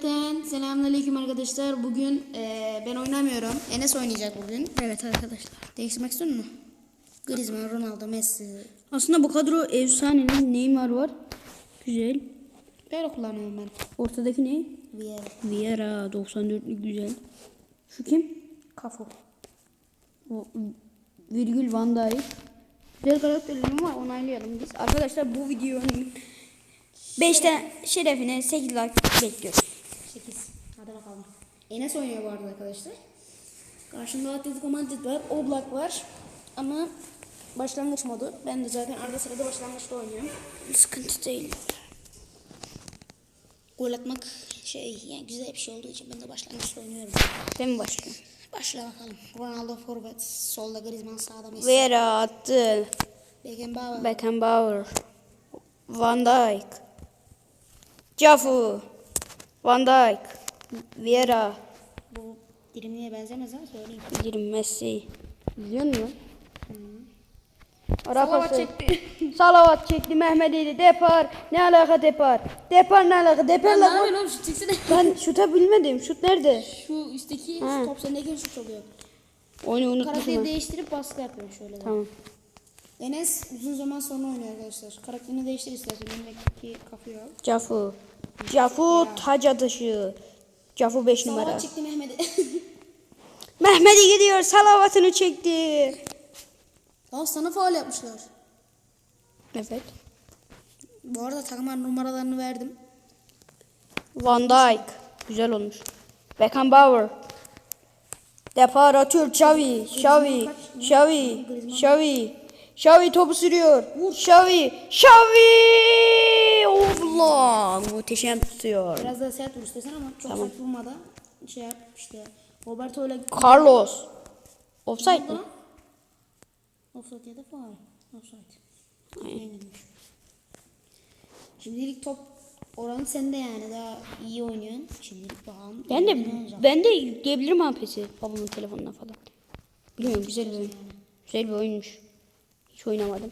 Cümleten selamünaleyküm arkadaşlar. Bugün eee, ben oynamıyorum. Enes oynayacak bugün. Evet arkadaşlar. Değiştirmek istiyor musun? Griezmann, Ronaldo, Messi. Aslında bu kadro efsanenin Neymar var. Güzel. Böyle kullanıyorum ben. Ortadaki ne? Vieira. Vieira 94'lük güzel. Şu kim? Kafu. O virgül Van Dijk. Güzel karakterlerim var onaylayalım biz. Arkadaşlar bu videonun 5 tane şerefine 8 like bekliyoruz. 8. Hadi bakalım. Enes oynuyor bu arada arkadaşlar. Karşımda Atletico Madrid var. Oblak var. Ama başlangıç modu. Ben de zaten arada sırada başlangıçta oynuyorum. Sıkıntı değil. Gol atmak şey yani güzel bir şey olduğu için ben de başlangıçta oynuyorum. Ben mi başlıyorum? Başla bakalım. Ronaldo forvet, solda Griezmann, sağda Messi. Vieira attı. Beckenbauer. Beckenbauer. Van Dijk. Cafu. Van Dijk. Vieira. Bu dilimliğe benzemez ama söyleyeyim. Bilirim Messi. Biliyor musun? Salavat Arapası. çekti. Salavat çekti Mehmet İli. Depar. Ne alaka depar? Depar ne alaka? Depar lan. yapıyorsun oğlum şut çeksene. Ben şuta bilmedim. Şut nerede? Şu üstteki Ha. top sendeyken şut oluyor. Oyunu unutmuşum Karakteri ben. değiştirip baskı yapıyorum şöyle. de. Tamam. Enes uzun zaman sonra oynuyor arkadaşlar. Karakterini değiştir istersen. Önündeki kafayı al. Cafu. Cafu taç atışı. Cafu 5 numara. Salavat çekti Mehmet'i. Mehmet'i gidiyor. Salavatını çekti. Daha sana faul yapmışlar. Evet. Bu arada takımların numaralarını verdim. Van Dijk. Güzel olmuş. Beckenbauer. Depar atıyor Xavi. Xavi. Xavi. Xavi. Xavi topu sürüyor. Xavi. Xavi. Allah. Muhteşem tutuyor. Biraz daha sert vur istersen ama çok sert vurmadan şey yap işte. Roberto ile Carlos. Offside mi? Offside ya da faul. Offside. Yenilmiş. Şimdilik top oranı sende yani daha iyi oynuyorsun. Şimdilik bakalım. Ben de ben de yükleyebilirim ha PES'i babamın telefonuna falan. Bilmiyorum güzel bir oyun. Güzel bir oyunmuş. Hiç oynamadım.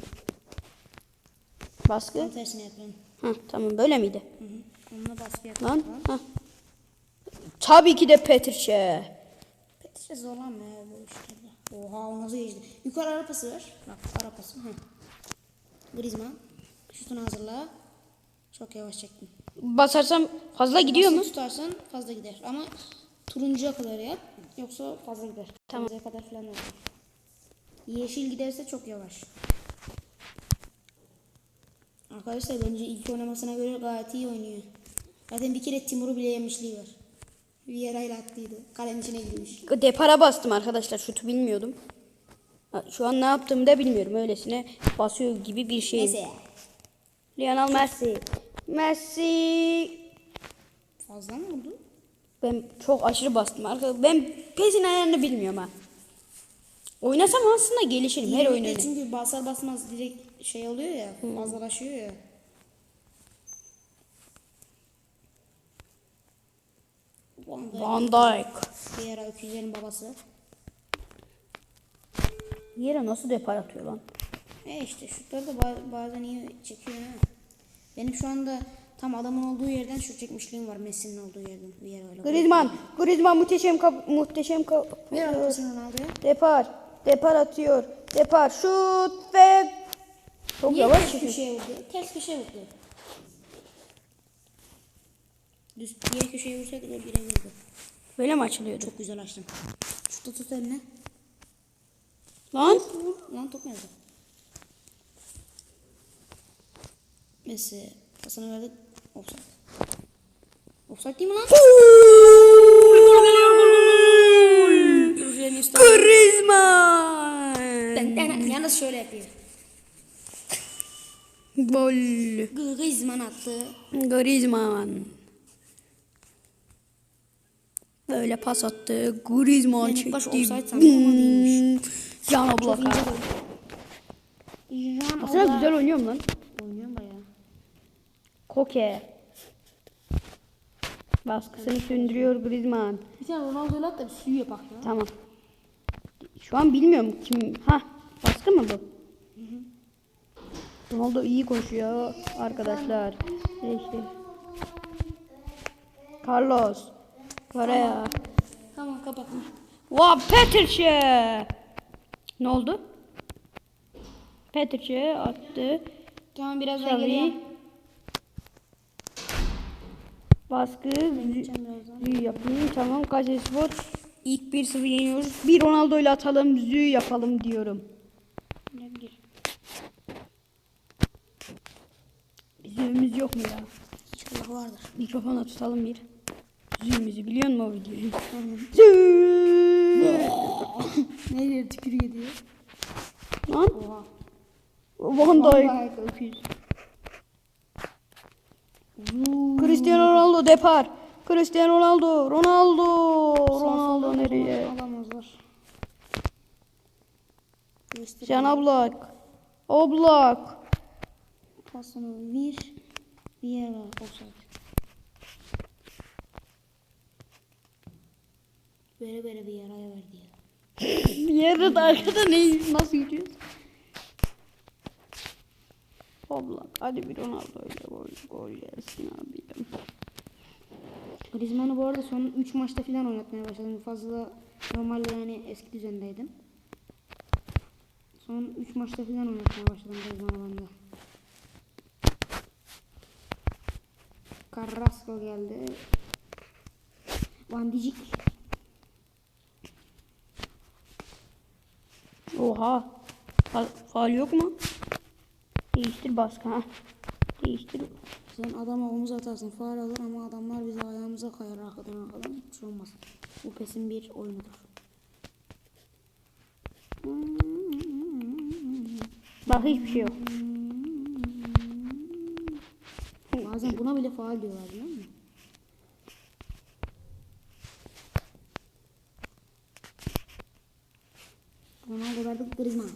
Baskı. Tam tersine yapalım. Ha tamam böyle miydi? Hı hı. Onunla baskı yap. Lan. Tabii ki de Petrçe. Petre zorlanma ya bu işlerde. Oha o nasıl geçti. Yukarı arapası ver. Bak arapası. Hı. Griezmann. Şutunu hazırla. Çok yavaş çektim. Basarsam fazla gidiyor mu? Basılı tutarsan fazla gider. Ama turuncuya kadar yap. Yoksa fazla gider. Tamam. Kadar falan olur. Yeşil giderse çok yavaş. Arkadaşlar bence ilk oynamasına göre gayet iyi oynuyor. Zaten bir kere Timur'u bile yemişliği var. Vieira ile attıydı. Kalenin içine girmiş. Depara bastım arkadaşlar. Şutu bilmiyordum. Şu an ne yaptığımı da bilmiyorum. Öylesine basıyor gibi bir şey. Neyse. Lionel Messi. Messi. Fazla mı oldu? Ben çok aşırı bastım arkadaşlar. Ben PES'in ayarını bilmiyorum ha. Oynasam aslında gelişirim her oyun Direkt öyle. Çünkü basar basmaz direkt şey oluyor ya. Fazlalaşıyor ya. Van Dijk. Van Dijk. Vieira öküzlerin babası. Yere nasıl depar atıyor lan? E işte şutları da ba- bazen iyi çekiyor ha. Benim şu anda tam adamın olduğu yerden şut çekmişliğim var. Messi'nin olduğu yerden. Vieira öyle. Griezmann. Griezmann muhteşem kap muhteşem kap Ver arkasını Ronaldo'ya. Depar. Depar atıyor. Depar şut ve çok Niye yavaş ters köşeye vurdu? Ters köşeye vurdu. Düz diğer köşeye vursaydı gol bire vurdu. Böyle mi açılıyordu? Çok güzel açtım. Şutu tut eline. Lan. Lan top nerede? Messi pasını verdi. Offside. Offside değil mi lan? Şöyle yapıyor. Gol. Griezmann attı. Griezmann. Böyle pas attı. Griezmann baş çekti. offside sandım ama değilmiş. Can Çok Oblak. ince gol. Jean Aslında Oblak. güzel oynuyorum lan. Oynuyorum bayağı. Koke. Baskısını sündürüyor Griezmann. Bir tane Ronaldo'yla at da bir suyu yapak ya. Tamam. Şu an bilmiyorum kim. Ha, baskı mı bu? Ronaldo iyi koşuyor arkadaşlar. İşte. Carlos. Oraya. Tamam kapatma. Va Petrçe. Ne oldu? Petrçe attı. Tamam biraz daha geriye. Baskı. Zü yapayım. Tamam Kayserispor. İlk 1-0 yeniyoruz. Bir Ronaldo ile atalım. Zü yapalım diyorum. Ne gir. Zü'müz yok mu ya? İnşallah vardır. Mikrofona tutalım bir. Zü'müzü biliyor musun o videoyu? Zü. Ne diyor tükürüyor diyor. Lan. Oha. Van Dijk. Cristiano Ronaldo depar. Cristiano Ronaldo. Ronaldo. Ronaldo nereye? Alamazlar. Can Oblak. Oblak. Pasını bir. Bir yere offside. Böyle böyle bir yaraya verdi ya. Bir yerde de arkada ne? Nasıl gidiyoruz? Oblak. Hadi bir Ronaldo ile gol, gol gelsin abi. Griezmann'ı bu arada son 3 maçta falan oynatmaya başladım. Fazla normalde yani eski düzendeydim. Son 3 maçta falan oynatmaya başladım ben de. Carrasco geldi. Van Dijk. Oha. Fa faal yok mu? Değiştir baskı ha. Değiştir. Sen adama omuz atarsın faal alır ama adamlar bize ayağımıza kayar arkadan arkadan hiç şey olmaz. Bu pesin bir oyunudur. Bak hiçbir şey yok. Bazen buna bile faal diyorlar biliyor musun? Ronaldo verdi Griezmann.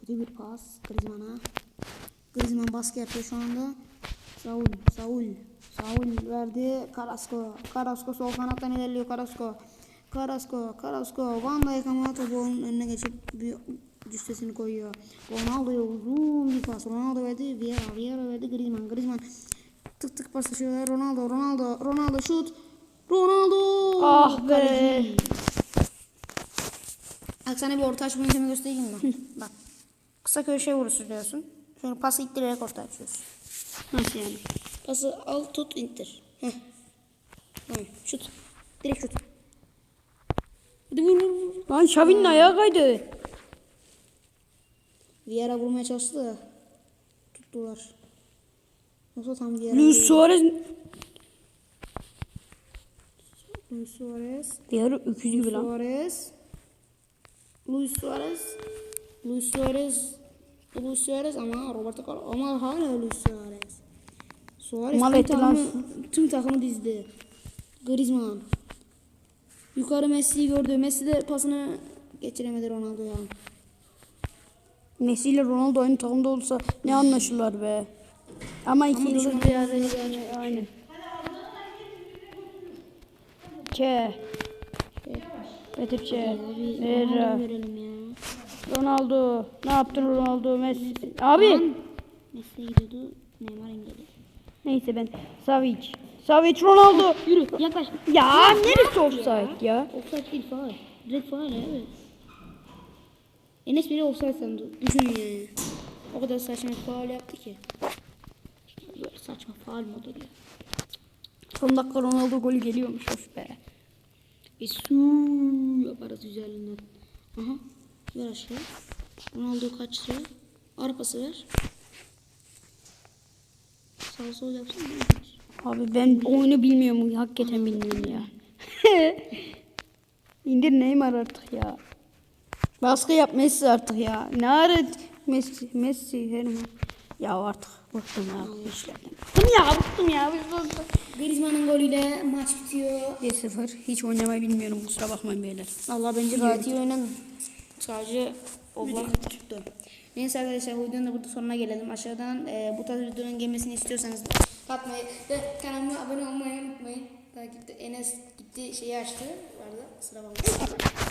Kötü bir pas Griezmann'a. Griezmann baskı yapıyor şu anda. Saul, Saul, Saul verdi Carrasco. Carrasco sol kanattan ilerliyor Carrasco. Carrasco, Carrasco. Van Dijk ama topu önüne geçip bir cüssesini koyuyor. Ronaldo'ya uzun bir pas. Ronaldo verdi. Vieira, Vieira verdi Griezmann. Griezmann tık tık paslaşıyorlar. Ronaldo, Ronaldo, Ronaldo şut. Ronaldo! Ah be. Bak sana bir orta açma yöntemi göstereyim mi? Bak. Kısa köşeye vuruşu diyorsun. Şöyle pası ittirerek orta açıyorsun. Nasıl yani? Pası al tut indir. Heh. Tamam şut. Direkt şut. Hadi vur vur vur. Lan Xavi'nin ayağı kaydı. Vieira vurmaya çalıştı da tuttular. Yoksa tam Vieira. Luis. Suarez. Luis Suarez. Diğer öküz gibi lan. Suarez. Luis Suarez. Luis Suarez. Luis Suarez ama Roberto Carlos. Ama hala Luis Suarez. Suarez Mal tüm takımı, tüm takımı dizdi. Griezmann. Yukarı Messi'yi gördü. Messi de pasını geçiremedi Ronaldo'ya. Messi ile Ronaldo aynı takımda olsa ne anlaşırlar be. Ama iki Ama yıldır bir arada yani aynen. Ke. Ronaldo Vera. ya. Ronaldo. Ne yaptın Ronaldo? Messi. Abi. Messi gidiyordu. Neymar engeli. Neyse ben. Savic. Savic Ronaldo. Yürü yaklaş. Ya neresi offside ya? Offside değil faal. Direkt faal ya, evet. Enes bile offside sandı. Düşün yani. O kadar saçma faal yaptı ki. Böyle saçma faal mı olur ya? Son dakika Ronaldo golü geliyormuş of be. Bir su yaparız üzerinden. Aha. Ver aşağı. Ronaldo kaçtı. Arpası ver. Sağ sol yapsın. Abi ben oyunu bilmiyorum. Hakikaten bilmiyorum ya. İndir Neymar artık ya. Baskı yap Messi artık ya. Ne ara Messi, Messi her ma- Ya artık bıktım ya işlerden. Bıktım ya bıktım ya. Griezmann'ın golüyle maç bitiyor. 1-0. Hiç oynamayı bilmiyorum kusura bakmayın beyler. Allah bence gayet iyi oynadın. Sadece oblak tuttu. Neyse arkadaşlar bu videonun da burada sonuna gelelim. Aşağıdan e, bu tarz videoların gelmesini istiyorsanız katmayı ve kanalıma abone olmayı unutmayın. Takipte Enes gitti şeyi açtı. Vardı sıra bakmayın.